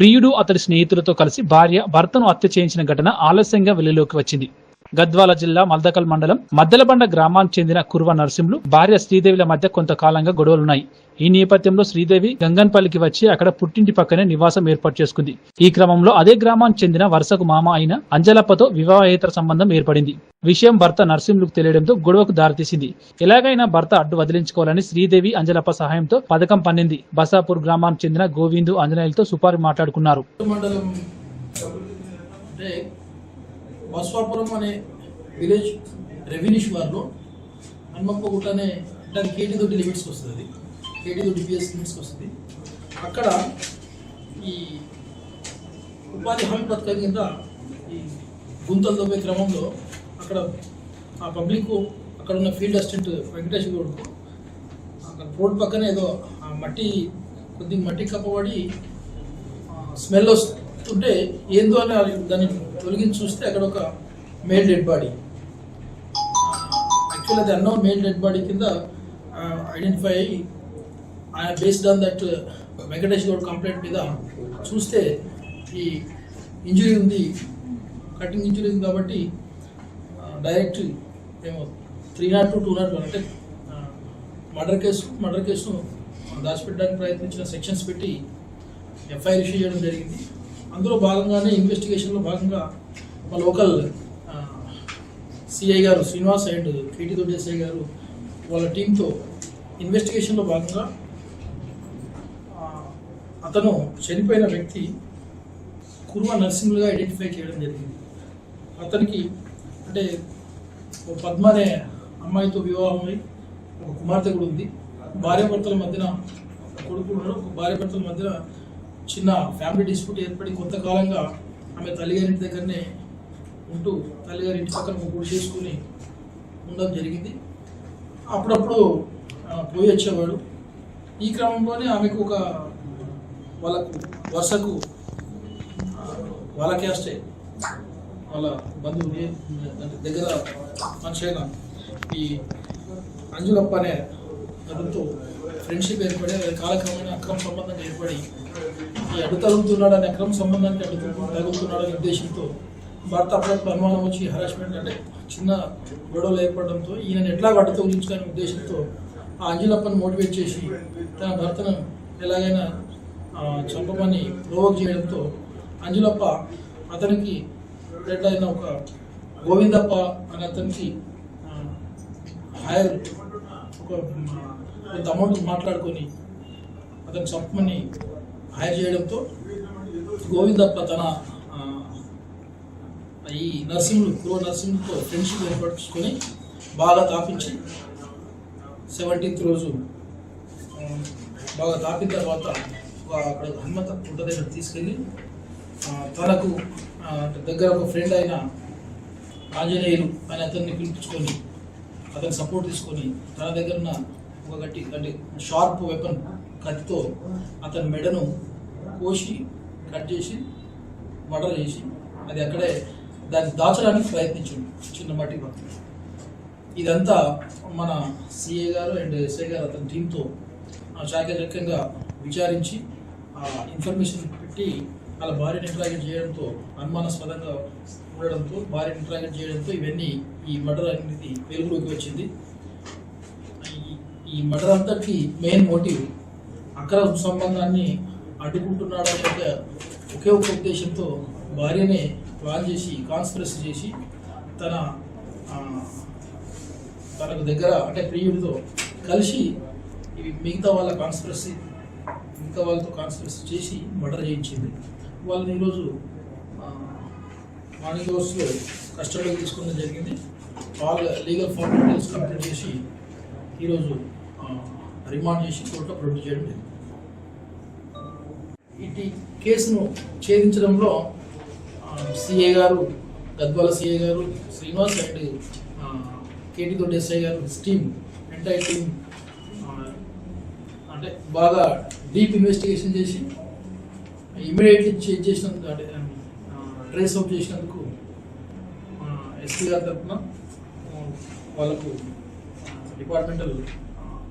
ప్రియుడు అతడి స్నేహితులతో కలిసి భార్య భర్తను హత్య చేయించిన ఘటన ఆలస్యంగా వెలుగులోకి వచ్చింది. గద్వాల జిల్లా మల్దకల్ మండలం మద్దలబండ గ్రామానికి చెందిన కుర్వ నరసింహులు భార్య శ్రీదేవిల మధ్య కొంతకాలంగా గొడవలున్నాయి. ఈ నేపథ్యంలో శ్రీదేవి గంగన్పల్లికి వచ్చి అక్కడ పుట్టింటి పక్కనే నివాసం ఏర్పాటు చేసుకుంది. ఈ క్రమంలో అదే గ్రామానికి చెందిన వరుసకు మామ అయిన అంజలప్పతో వివాహేతర సంబంధం ఏర్పడింది. విషయం భర్త నరసింహులకు తెలియడంతో గొడవకు దారితీసింది. ఎలాగైనా భర్త అడ్డు వదిలించుకోవాలని శ్రీదేవి అంజలప్ప సహాయంతో పథకం పన్నింది. బసాపూర్ గ్రామానికి చెందిన గోవిందు ఆంజనేయులతో సుపారి మాట్లాడుకున్నారు. బస్వాపురం అనే విలేజ్ రెవెన్యూ శివార్లో హన్మప్పగుట్ట అనే అంటే కేటీ దొడ్డి లిమిట్స్కి వస్తుంది అది. కేటీ దొడ్డి పిఎస్ లిమిట్స్కి వస్తుంది. అక్కడ ఈ ఉపాధి హామీ పథకం కింద ఈ గుంతలు తవ్వే క్రమంలో అక్కడ ఆ పబ్లిక్ అక్కడ ఉన్న ఫీల్డ్ అసిస్టెంట్ వెంకటేష్ గౌడ్కు అక్కడ రోడ్ పక్కన ఏదో ఆ మట్టి కొద్దిగా మట్టి కప్పబడి స్మెల్ వస్తుంది. ఉంటే ఏందో అని దాన్ని తొలగించి చూస్తే అక్కడ ఒక మేల్ డెడ్ బాడీ యాక్చువల్ అది అన్నో మేల్ డెడ్ బాడీ కింద ఐడెంటిఫై అయ్యి based on that Venkatesh Goud complaint మీద చూస్తే ఈ ఇంజురీ ఉంది కటింగ్ ఇంజురీ ఉంది కాబట్టి డైరెక్ట్ ఏమో three not two two not one అంటే మర్డర్ కేసు మర్డర్ కేసును దాచిపెట్టడానికి ప్రయత్నించిన సెక్షన్స్ పెట్టి ఎఫ్ఐఆర్ ఇష్యూ చేయడం జరిగింది. అందులో భాగంగానే ఇన్వెస్టిగేషన్లో భాగంగా మా లోకల్ సిఐ గారు శ్రీనివాస్ అండ్ కేటీ దొడ్డేసై గారు వాళ్ళ టీంతో ఇన్వెస్టిగేషన్లో భాగంగా అతను చనిపోయిన వ్యక్తి కుర్మ నర్సింగ్లుగా ఐడెంటిఫై చేయడం జరిగింది. అతనికి అంటే ఓ పద్మ అనే అమ్మాయితో వివాహమై ఒక కుమార్తె కూడా ఉంది. భార్యాభర్తల మధ్యన కొడుకు ఉన్నాడు. భార్యాభర్తల మధ్యన చిన్న ఫ్యామిలీ డిస్ప్యూట్ ఏర్పడి కొంతకాలంగా ఆమె తల్లిగారింటి దగ్గరనే ఉంటూ తల్లిగారి ఇంటి పక్కన గుడి చేసుకుని ఉండడం జరిగింది. అప్పుడప్పుడు పోయి వచ్చేవాడు. ఈ క్రమంలోనే ఆమెకు ఒక వాళ్ళకు వరుసకు ఆ, వాళ్ళ క్యాస్టే వాళ్ళ బంధువు దగ్గర మంచిగా ఈ అంజులప్ప అనే అతనితో ఫ్రెండ్షిప్ ఏర్పడి అది కాలక్రమేణా అక్రమ సంబంధం ఏర్పడి ఈ తగులుతున్నాడు అనే అక్రమ సంబంధానికి అడ్డు తగులుతున్నాడు అనే ఉద్దేశంతో భర్త అప్పుడప్పుడు అనుమానం వచ్చి హరాస్మెంట్ అంటే చిన్న గొడవలు ఏర్పడడంతో ఈయన ఎట్లా అడ్డు తగిలించుకునే ఉద్దేశంతో ఆ అంజలప్పని మోటివేట్ చేసి తన భర్తను ఎలాగైనా చంపమని ప్రోవోక్ చేయడంతో అంజులప్ప అతనికి ఫ్రెండ్ అయిన ఒక గోవిందప్ప అనే అతనికి హాయర్ ఒక కొంత అమౌంట్ మాట్లాడుకొని అతను చంపమని హైర్ చేయడంతో గోవిందప్ప తన ఈ నర్సింహులు క్రో నర్సింహులతో ఫ్రెండ్షిప్ ఏర్పరచుకొని బాగా తాపించి సెవెంటీన్త్ రోజు బాగా తాపిన తర్వాత అక్కడ హనుమంత గుట్ట దగ్గర తీసుకెళ్ళి తనకు దగ్గర ఒక ఫ్రెండ్ అయిన ఆంజనేయులు అని అతన్ని పిలిపించుకొని అతనికి సపోర్ట్ తీసుకొని తన దగ్గర ఉన్న ఒక గట్టి అంటే షార్ప్ వెపన్ కత్తితో అతని మెడను కోసి కట్ చేసి మర్డర్ చేసి అది అక్కడే దాన్ని దాచడానికి ప్రయత్నించింది చిన్నపాటి మట్టి ఇదంతా మన సిఏ గారు అండ్ ఎస్ఐ గారు అతని టీంతో చాకచక్యంగా విచారించి ఆ ఇన్ఫర్మేషన్ పెట్టి వాళ్ళ భార్యను ఇంట్రాగేట్ చేయడంతో అనుమానాస్పదంగా ఉండడంతో భార్యను ఇంట్రాగేట్ చేయడంతో ఇవన్నీ ఈ మర్డర్ అనేది వెలుగులోకి వచ్చింది. ఈ- ఈ మర్డర్ అంతటికి మెయిన్ మోటివ్ అక్రమ సంబంధాన్ని అడ్డుకుంటున్నాడనే ఒకే ఒక ఉద్దేశంతో భార్యనే ప్లాన్ చేసి కాన్స్పిరసీ చేసి తన తనకు దగ్గర అంటే ప్రియుడితో కలిసి ఇవి మిగతా వాళ్ళ కాన్స్పిరసీ మిగతా వాళ్ళతో కాన్స్పిరసీ చేసి మర్డర్ చేయించింది. వాళ్ళని ఈరోజు మార్నింగ్ అవర్స్లో కస్టడీలో తీసుకోవడం జరిగింది. వాళ్ళ లీగల్ ఫార్మాలిటీస్ కంప్లీట్ చేసి ఈరోజు రిమాండ్ చేసి కోర్టులో ప్రొడ్యూస్ చేయడం జరిగింది. ఇటు కేసును ఛేదించడంలో సిఏ గారు గద్వాల సిఏ గారు శ్రీనివాస్ అండ్ కేటీ తోటి ఎస్ఐ గారు టీమ్ ఎంటైర్ టీమ్ అంటే బాగా డీప్ ఇన్వెస్టిగేషన్ చేసి ఇమీడియట్లీ చేంజ్ చేసినందుకు అంటే ట్రేస్ అవుట్ చేసినందుకు ఎస్పీ గారి తరఫున వాళ్ళకు departmental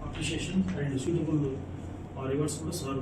appreciation and suitable rewards కూడా సార్.